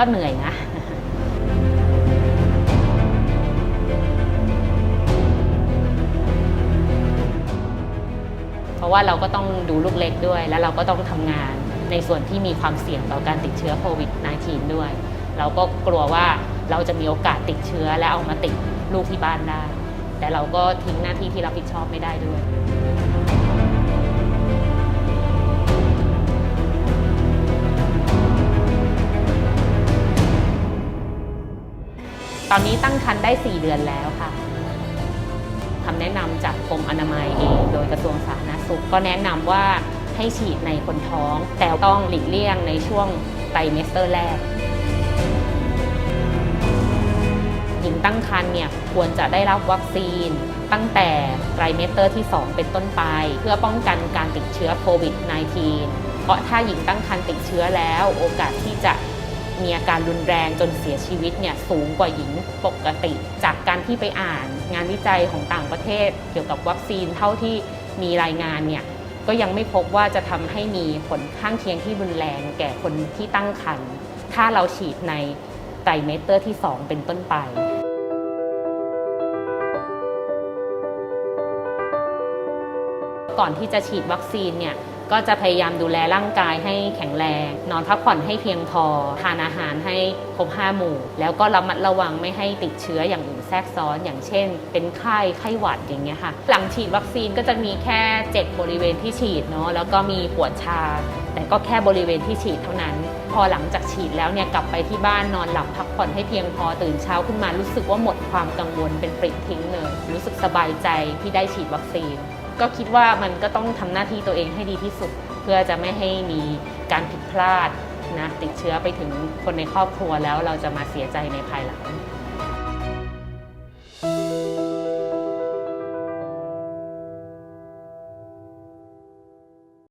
ก็เหนื่อยนะเพราะว่าเราก็ต้องดูลูกเล็กด้วย แล้วเราก็ต้องทำงานในส่วนที่มีความเสี่ยงต่อการติดเชื้อโควิด -19 ด้วย เราก็กลัวว่าเราจะมีโอกาสติดเชื้อและเอามาติดลูกที่บ้านได้ แต่เราก็ทิ้งหน้าที่ที่รับผิดชอบไม่ได้ด้วย ตอนนี้ตั้งครรภ์ได้ 4 เดือนแล้วค่ะคำแนะนำจากกรมอนามัยเองโดยกระทรวงสาธารณสุขก็แนะนำว่าให้ฉีดในคนท้อง แต่ต้องหลีกเลี่ยงในช่วงไตรเมสเตอร์แรกหญิงตั้งครรภ์เนี่ยควรจะได้รับวัคซีน ตั้งแต่ไตรเมสเตอร์ที่ 2 เป็นต้นไป เพื่อป้องกันการติดเชื้อโควิด -19 เพราะถ้าหญิงตั้งครรภ์ติดเชื้อแล้ว โอกาสที่จะ มีอาการรุนแรงจนเสียชีวิตเนี่ยสูงกว่าหญิงปกติ จากการที่ไปอ่านงานวิจัยของต่างประเทศ เกี่ยวกับวัคซีนเท่าที่มีรายงานเนี่ยก็ยังไม่พบว่าจะทำให้มีผลข้างเคียงที่รุนแรงแก่คนที่ตั้งครรภ์ถ้าเราฉีดในไตรเมสเตอร์ที่ 2 เป็นต้นไปก่อนที่จะฉีดวัคซีนเนี่ย ก็จะพยายามดูแลร่างกายให้แข็งแรง นอนพักผ่อนให้เพียงพอ ทานอาหารให้ครบห้าหมู่ แล้วก็ระมัดระวังไม่ให้ติดเชื้ออย่างอื่นแทรกซ้อน อย่างเช่น เป็นไข้ไข้หวัดอย่างเงี้ยค่ะ หลังฉีดวัคซีนก็จะมีแค่7บบริเวณที่ฉีดเนาะแล้วก็มีปวดชา แต่ก็แค่บริเวณที่ฉีดเท่านั้น พอหลังจากฉีดแล้วเนี่ยกลับไปที่บ้านนอนหลับพักผ่อนให้เพียงพอตื่นเช้าขึ้นมารู้สึกว่าหมดความกังวลเป็นปลิดทิ้งเลย รู้สึกสบายใจที่ได้ฉีดวัคซีน ก็คิดว่ามันก็ต้องทำหน้าที่ตัวเองให้ดีที่สุด เพื่อจะไม่ให้มีการผิดพลาดนะติดเชื้อไปถึงคนในครอบครัวแล้วเราจะมาเสียใจในภายหลัง